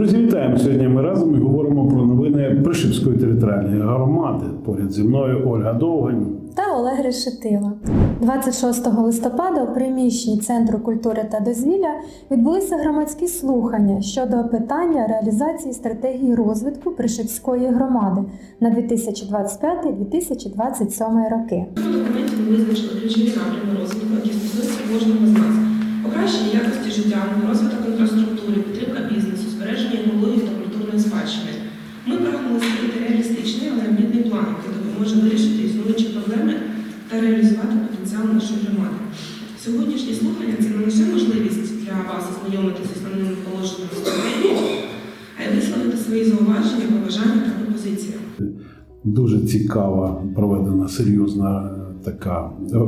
Друзі, вітаємо! Сьогодні ми разом і говоримо про новини Пришипської територіальної громади. Поряд зі мною Ольга Довгань. та Олег Решетила. 26 листопада у приміщенні Центру культури та дозвілля відбулися громадські слухання щодо питання реалізації стратегії розвитку Пришипської громади на 2025-2027 роки. В цьому документі ми визначили ключові напрями розвитку, які стосуються кожного з нас. Покращення якості життя, розвиток інфраструктури, підтримка бізнесу, збереження екології та культурної спадщини. Ми прагнули створити реалістичний, але амбітний план, який допоможе вирішити існуючі проблеми та реалізувати потенціал нашої громади. Сьогоднішні слухання це не лише можливість для вас ознайомитися з основними положеннями стратегії, а й висловити свої зауваження, побажання та пропозиції. Дуже цікава, проведена серйозна е, така е,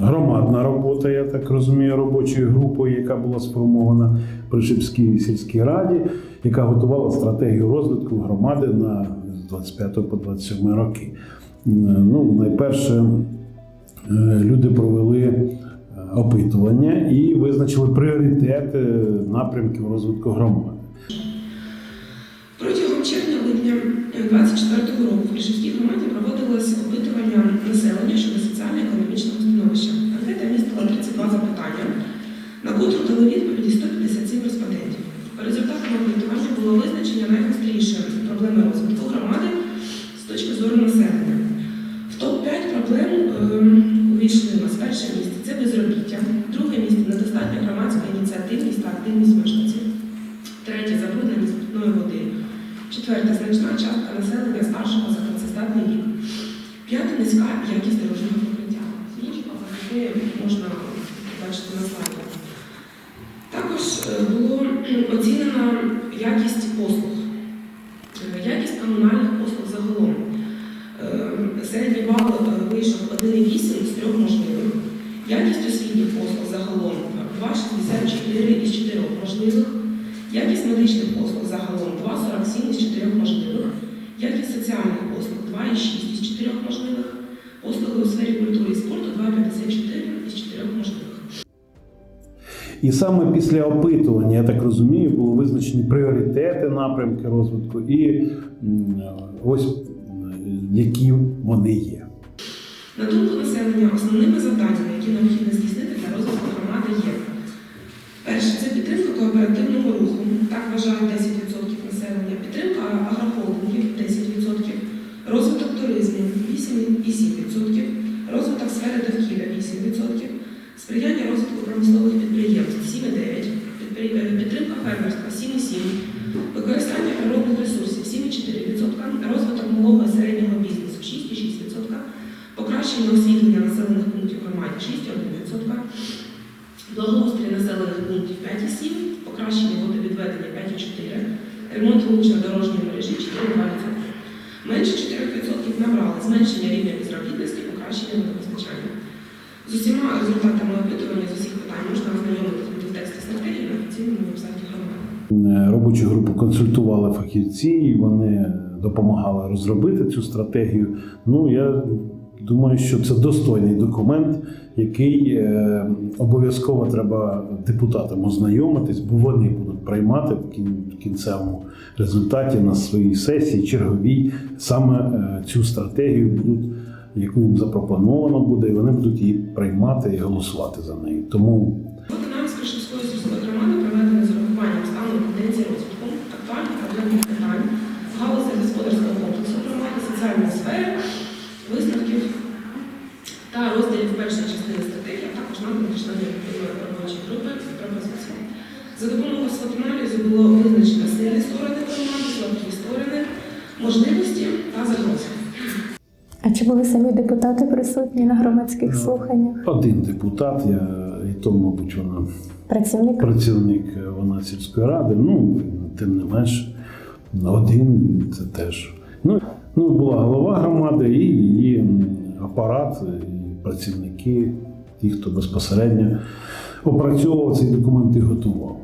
громадна робота, я так розумію, робочою групою, яка була сформована в Пришипській сільській раді, яка готувала стратегію розвитку громади на з 25 по 27 роки. Е, Ну, найперше, люди провели опитування і визначили пріоритети напрямків розвитку громади. Червня-липня 2024 року в Клішівській громаді проводилось опитування населення щодо соціально-економічного становища. Анкета містила 32 запитання, на котру дали відповіді 157 респондентів. По результатам опитування було визначення найгостріші проблеми розвитку громади з точки зору населення. В топ-5 проблем ем, увійшли у нас перше місце це безробіття, друге місце недостатня громадська ініціативність та активність мешканців. Четверте значна частка населення старшого за працездатний вік. П'яте низька якість дорожнього покриття. Показники можна бачити на слайді. Також е, було оцінена якість послуг, Е, якість комунальних послуг загалом. Е, Середній бал вийшов 1,8 з трьох можливих. Якість освітніх послуг загалом 2,64 із 4 можливих. Якість медичних послуг загалом 2,47 із 4 можливих. Якість соціальних послуг 2,6 із 4 можливих. Послуги у сфері культури і спорту 2,54 із 4 можливих. І саме після опитування, я так розумію, були визначені пріоритети напрямки розвитку і ось які вони є. На думку населення, основними завданнями, які необхідно здійснити для розвитку громади, є перше це підтримка кооперативного руху, так вважають 10% населення, підтримка агрохолдингів 10%, розвиток туризму 8,7%, розвиток сфери довкілля 8%, сприяння розвитку покращення водопостачання. З усіма результатами опитування з усіх питань можна ознайомитися в тексті стратегії на офіційному вебсайті громади. Е, Робочу групу консультували фахівці, і вони допомагали розробити цю стратегію. Ну я думаю, що це достойний документ, який е, обов'язково треба депутатам ознайомитись, бо вони будуть приймати в кінцевому результаті на своїй сесії черговій саме е, цю стратегію будуть. Яку їм запропоновано буде, і вони будуть її приймати і голосувати за неї. Тому з та розділів першої частини стратегії, також робочої групи пропозиції. За допомогою свотаналізу було визначено сильні сторони громади, слабкі сторони, можливості. А чи були самі депутати присутні на громадських слуханнях? один депутат, я і то, мабуть, вона Працівник? працівник е, вона сільської ради. Ну, тим не менш, один це теж. Ну, ну була голова громади і її апарат, і працівники, ті, хто безпосередньо опрацьовував цей документ і готував.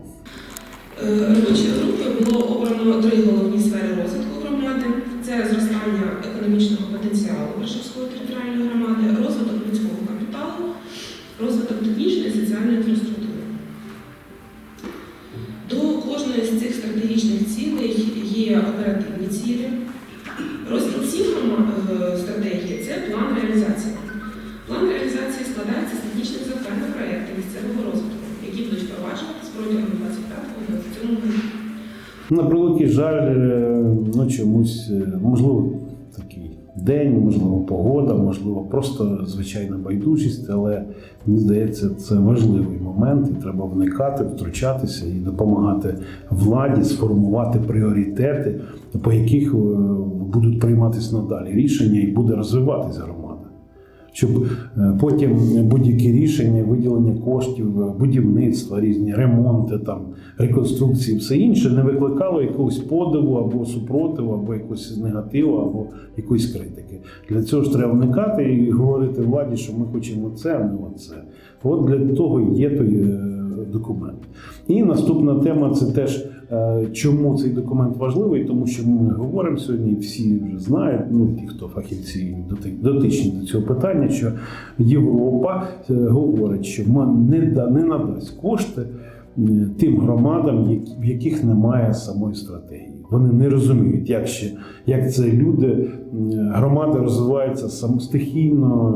Е, Робочою групою було обрано три головні сфери розвитку це зростання економічного потенціалу Бершевської територіальної громади, розвиток людського капіталу, розвиток технічної і соціальної інфраструктури. До кожної з цих стратегічних цілей є оперативні цілі. Розділ 7 е, стратегії це план реалізації. План реалізації складається з технічних завдань проєктів місцевого розвитку, які будуть впроваджуватись протягом 25-27 року. На превеликий жаль, е, ну чомусь, е, можливо, такий день, можливо, погода, можливо, просто звичайна байдужість, але мені здається, це важливий момент, і треба вникати, втручатися і допомагати владі сформувати пріоритети, по яких е, будуть прийматися надалі рішення і буде розвиватися громада. Щоб потім будь-які рішення, коштів, е, будівництва, різні ремонти, там реконструкції, все інше не викликало якогось подиву або супротиву, або якогось негативу, або якоїсь критики. Для цього ж треба вникати і говорити владі, що ми хочемо це, а не оце. От для того є той е, документ. І наступна тема це теж чому цей документ важливий, тому що ми говоримо сьогодні, всі вже знають, ну ті, хто фахівці доти- дотичні до цього питання, що Європа е, говорить, що не, не надасть кошти е, тим громадам, в яких немає самої стратегії. Вони не розуміють, як ще як це люди, громади розвиваються самостихійно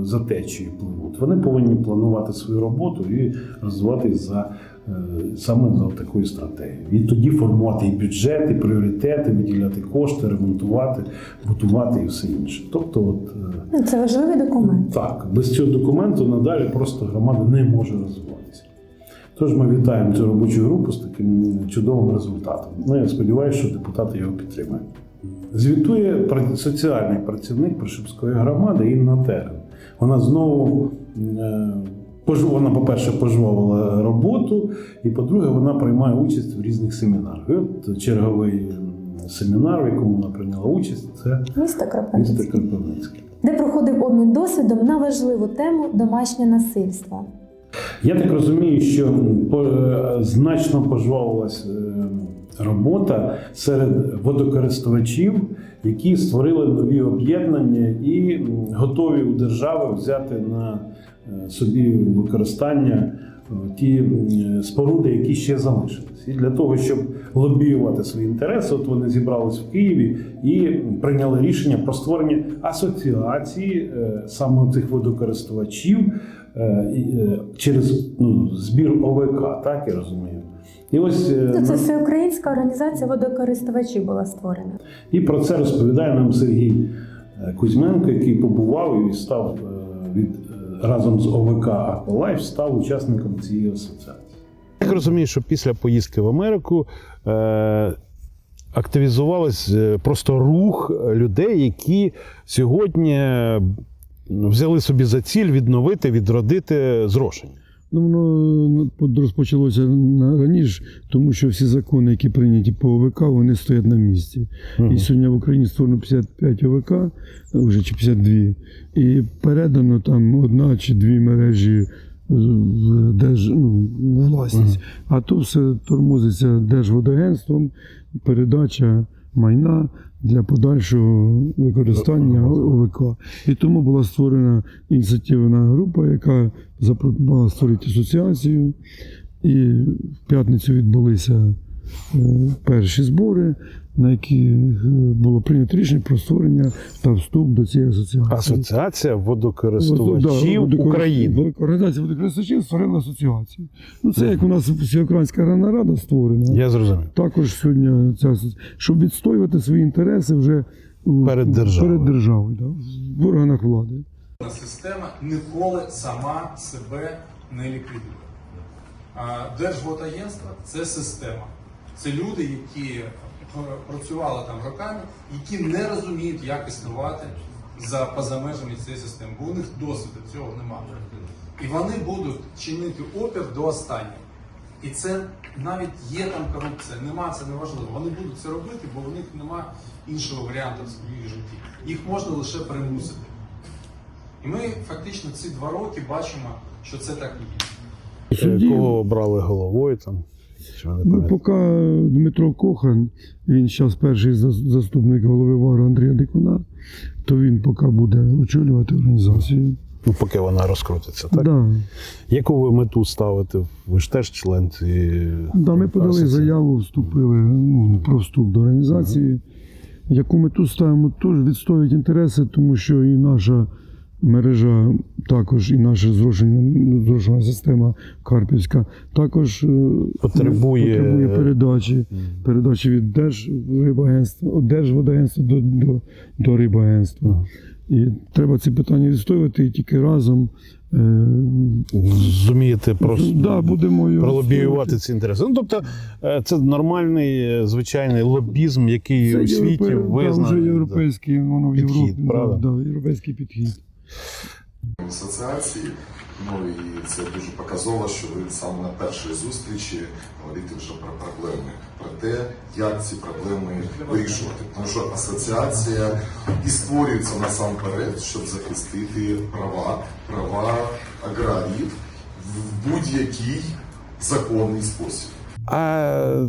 е, за течією пливуть. Вони повинні планувати свою роботу і розвиватись за е, саме за такою стратегією. І тоді формувати і бюджет, і пріоритети, виділяти кошти, ремонтувати, будувати і все інше. Тобто, от е, Ну, Це важливий документ. так, без цього документу надалі просто громада не може розвиватися. Тож ми вітаємо цю робочу групу з таким чудовим результатом. Ну, я сподіваюся, що депутати його підтримають. Звітує соціальний працівник Пришипської громади Інна Терен. Вона знову, е, вона, по-перше, пожвавила роботу, і по-друге, вона приймає участь в різних семінарах. І от черговий семінар, в якому вона прийняла участь, це Місто Кропивницьке. де проходив обмін досвідом на важливу тему домашнє насильство. Я так розумію, що е, значно пожвавилась е, робота серед водокористувачів, які створили нові об'єднання і готові у держави взяти на е, собі використання е, ті споруди, які ще залишились. І для того, щоб лобіювати свої інтереси, от вони зібрались в Києві і прийняли рішення про створення асоціації е, саме цих водокористувачів через ну, збір ОВК, так я розумію. І ось е, Ну, Це всеукраїнська організація водокористувачів була створена. і про це розповідає нам Сергій е, Кузьменко, який побував і став е, від разом з ОВК Аквалайф став учасником цієї асоціації. Я розумію, що після поїздки в Америку е, активізувалось е, просто рух людей, які сьогодні взяли собі за ціль відновити, відродити зрошення. Ну, воно розпочалося на- раніше, тому що всі закони, які прийняті по ОВК, вони стоять на місці. Мгм. І сьогодні в Україні створено 55 ОВК, вже чи 52, і передано там одна чи дві мережі в держ, ну, власність. А то все тормозиться Держводагентством, передача майна для подальшого використання ОВК. І тому була створена ініціативна група, яка запропонувала створити асоціацію. І в п'ятницю відбулися перші збори, на яких е, було прийнято рішення про створення та вступ до цієї асоціації. Асоціація Да, водокористувачів водокор- України. Організація водокористувачів створила асоціацію. Ну, це як у нас Всеукраїнська Рада Рада створена. Я зрозумів. Також сьогодні ця асоці- щоб відстоювати свої інтереси вже Перед державою. перед державою да, в органах влади. Система ніколи сама себе не ліквідує. Держводагентство – це система. Це люди, які працювали там роками, які не розуміють, як існувати за поза межами цієї системи, бо у них досвіду цього немає. І вони будуть чинити опір до останнього. І це навіть є там корупція, нема, це неважливо. Вони будуть це робити, бо у них нема іншого варіанту в своїх житті. Їх можна лише примусити. І ми фактично ці два роки бачимо, що це так і є. Кого обрали головою там? Не Ну, поки Дмитро Кохан, він зараз перший заступник голови ВАРу Андрія Дикуна, то він поки буде очолювати організацію. Ну, поки вона розкрутиться, так? Да. Яку ви мету ставите? Ви ж теж член цієї Да, ми подали заяву, вступили ну, про вступ до організації. Яку ми тут ставимо, теж відстоюють інтереси, тому що і наша мережа, також і наша зрошення, зрошена система Карпівська також е, Потребує- потребує передачі, передачі від Держрибагентства, від Держводагентства до, до, до рибагентства. І треба ці питання відстоювати і тільки разом. Е, Зумієте просто да, будемо пролобіювати ці інтереси. Ну, тобто, е, це нормальний е, звичайний лобізм, який Це у світі да, визнаний. вже європейський, воно в Підхід, Європі, правда? Да, да, європейський підхід. Асоціації. Ну і це дуже показово, що ви саме на першій зустрічі говорите вже про проблеми, про те, як ці проблеми вирішувати. Тому що асоціація і створюється насамперед, щоб захистити права, права аграріїв в будь-який законний спосіб. А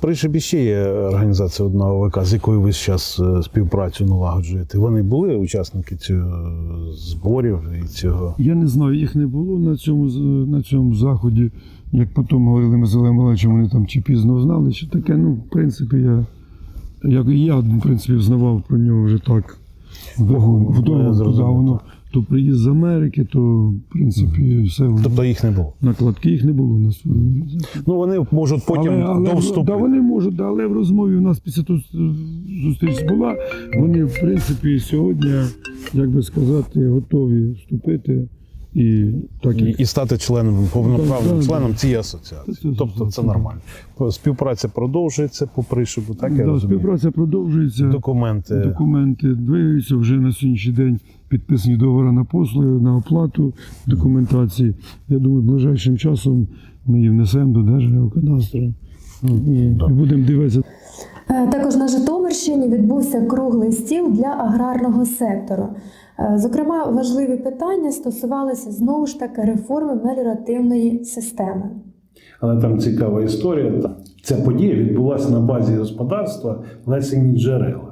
при- ще є організація одна ОВК, з якою ви зараз співпрацю налагоджуєте. Вони були учасники цього зборів і цього. Я не знаю, їх не було на цьому, на цьому заході. Як потім говорили ми з Олегом Олеговичем, вони там чи пізно знали, що таке. Ну, в принципі, я, як і я, в принципі, знавав про нього вже так зрозумів, туди воно. То приїзд з Америки, то в принципі все воно. Тобто їх не було. накладки їх не було на свою. Ну вони можуть потім але, але, до вступу. да, вони можуть, да, але в розмові у нас після того зустріч була. Вони, в принципі, сьогодні, як би сказати, готові вступити. І так І, як і стати членом повноправним членом цієї асоціації. Тобто це це- нормально. Співпраця продовжується по пришибу, так я да, розумію. співпраця продовжується. Документи. Документи двигаються вже на сьогоднішній день підписані договори на послуги, на оплату документації. Я думаю, ближайшим часом ми її внесемо до Держгеокадастру. І, і будемо дивитися. Е, Також на Житомирщині відбувся круглий стіл для аграрного сектору. Е, Зокрема, важливі питання стосувалися знову ж таки реформи меліоративної системи. Але там цікава історія. Ця подія відбулася на базі господарства Лесені Джерела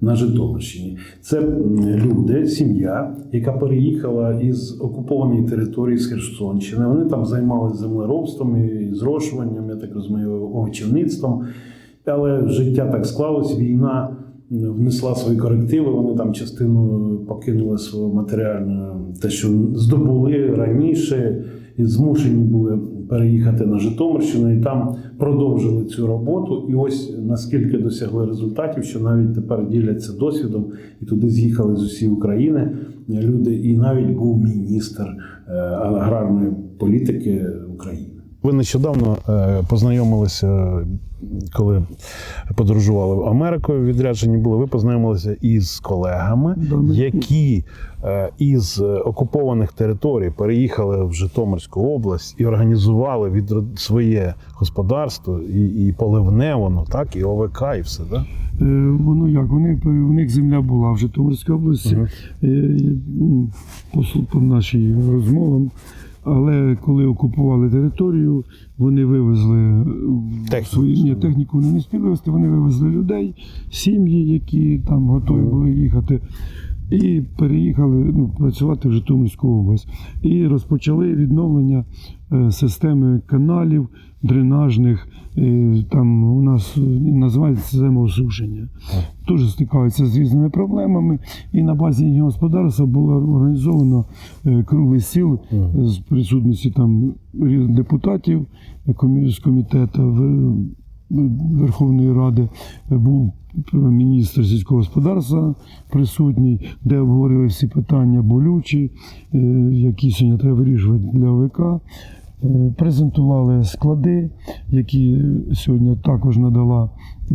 на Житомирщині. Це люди, сім'я, яка переїхала із окупованої території з Херсонщини. Вони там займалися землеробством і зрошуванням, я так розумію, овочівництвом. Але життя так склалось, війна внесла свої корективи. Вони там частину покинули свого матеріального, те, що здобули раніше, і змушені були переїхати на Житомирщину і там продовжили цю роботу. І ось наскільки досягли результатів, що навіть тепер діляться досвідом, і туди з'їхали з усієї України люди, і навіть був міністр е, аграрної політики України. Ви нещодавно е, познайомилися, коли подорожували Америкою, відряджені були. Ви познайомилися із колегами, які е, із окупованих територій переїхали в Житомирську область і організували від своє господарство і, і поливне воно, так, і ОВК, і все. Да? Е, Воно як? Вони, у них земля була в Житомирській області, ну, по, по нашій розмовам. Але коли окупували територію, вони вивезли е, Техніку. свою ні, техніку вони не встигли вивезти, вони вивезли людей, сім'ї, які там готові були їхати, і переїхали ну, працювати в Житомирську область. І розпочали відновлення е, системи каналів дренажних. Е, Там у нас називається система осушення. Теж стикаються з різними проблемами. І на базі їхнього господарства було організовано е, круглий стіл е, з присутності там депутатів з комітету Верховної Ради. Був міністр сільського господарства присутній, де обговорили всі питання болючі, е, які сьогодні треба вирішувати для ОВК. Е, Презентували склади, які сьогодні також надала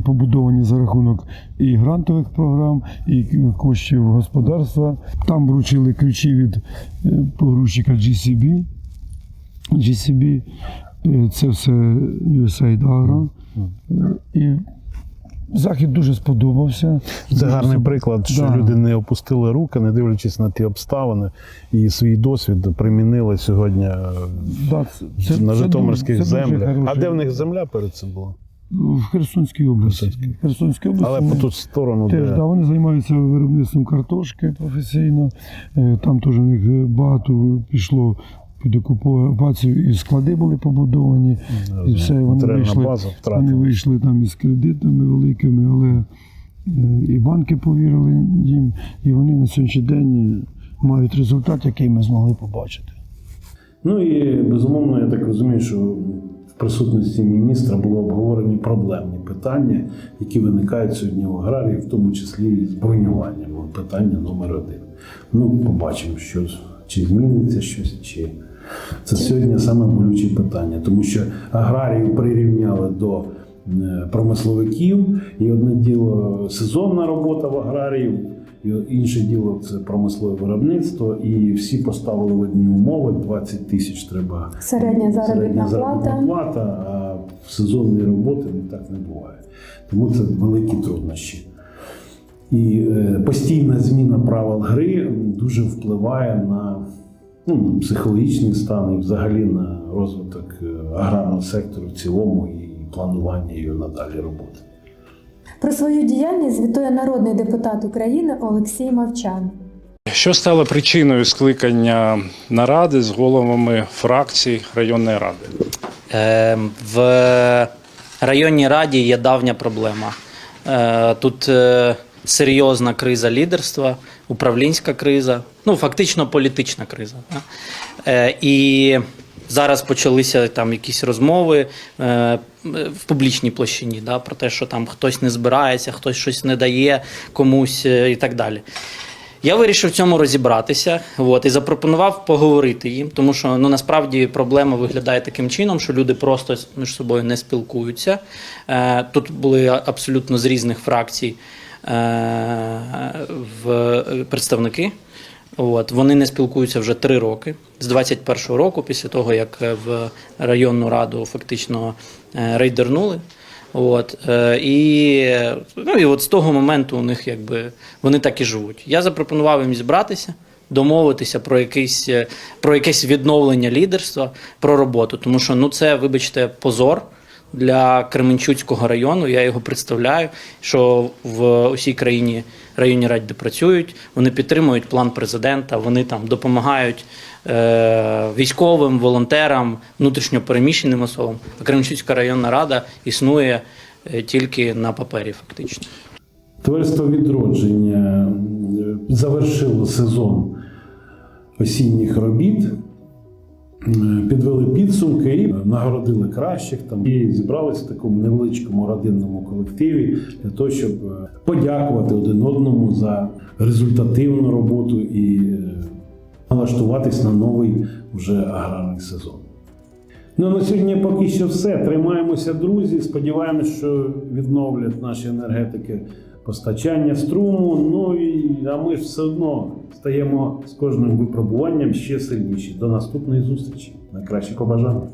побудовані за рахунок і грантових програм, і коштів господарства. Там вручили ключі від е, погрузчика GCB. GCB це все USAID Agro. І захід дуже сподобався. Це гарний приклад, що Да. люди не опустили руки, не дивлячись на ті обставини, і свій досвід примінили сьогодні е, Да, це- на Житомирських це землях. А де в них земля перед цим була? В Херсонській області. Херсонській. Херсонській області. Але по ту сторону, Теж, де да, вони займаються виробництвом картошки професійно. Е, Там теж у них е, багато пішло під окупацію, і склади були побудовані, і все. Вони вийшли, база вони вийшли там із кредитами великими, але і банки повірили їм, і вони на сьогоднішній день мають результат, який ми змогли побачити. Ну і безумовно, я так розумію, що в присутності міністра було обговорені проблемні питання, які виникають сьогодні в аграрії, в тому числі і з бронюванням. Питання номер один. Ну, побачимо, що чи зміниться щось, чи це сьогодні саме болюче питання, тому що аграріїв прирівняли до е, промисловиків, і одне діло сезонна робота в аграріїв. І інше діло це промислове виробництво, і всі поставили в одні умови: 20 тисяч треба Середня заробітна плата. плата, а в сезонні роботи ну, так не буває. Тому це великі труднощі. І е, постійна зміна правил гри дуже впливає на, ну, на психологічний стан і взагалі на розвиток е, аграрного сектору в цілому і планування її надалі роботи. Про свою діяльність звітує народний депутат України Олексій Мовчан. Що стало причиною скликання наради з головами фракцій районної ради? Е, В районній раді є давня проблема. Е, Тут е, серйозна криза лідерства, управлінська криза, ну фактично політична криза. Е, І зараз почалися там якісь розмови е, в публічній площині да, про те, що там хтось не збирається, хтось щось не дає комусь е, і так далі. Я вирішив в цьому розібратися от, і запропонував поговорити їм, тому що ну, насправді проблема виглядає таким чином, що люди просто між собою не спілкуються. Е, тут були абсолютно з різних фракцій в представники. От, вони не спілкуються вже три роки з 21-го року, після того як е, в районну раду фактично е, рейдернули. От, е, і, ну, і от з того моменту у них якби вони так і живуть. Я запропонував їм зібратися, домовитися про якийсь, е, про якесь відновлення лідерства, про роботу. Тому що ну, це, вибачте, позор для Кременчуцького району. Я його представляю, що в усій країні районні раді працюють, вони підтримують план президента, вони там допомагають е, військовим, волонтерам, внутрішньопереміщеним особам. А Кременчуцька районна рада існує е, тільки на папері, фактично. Товариство відродження завершило сезон осінніх робіт, підвели підсумки і нагородили кращих там і зібралися в такому невеличкому родинному колективі для того, щоб е, подякувати один одному за результативну роботу і е, налаштуватись на новий вже аграрний сезон. Ну, на сьогодні поки що все. Тримаємося, друзі. Сподіваємось, що відновлять наші енергетики постачання струму. Ну і а ми ж все одно стаємо з кожним випробуванням ще сильніші. До наступної зустрічі. Найкраще побажання.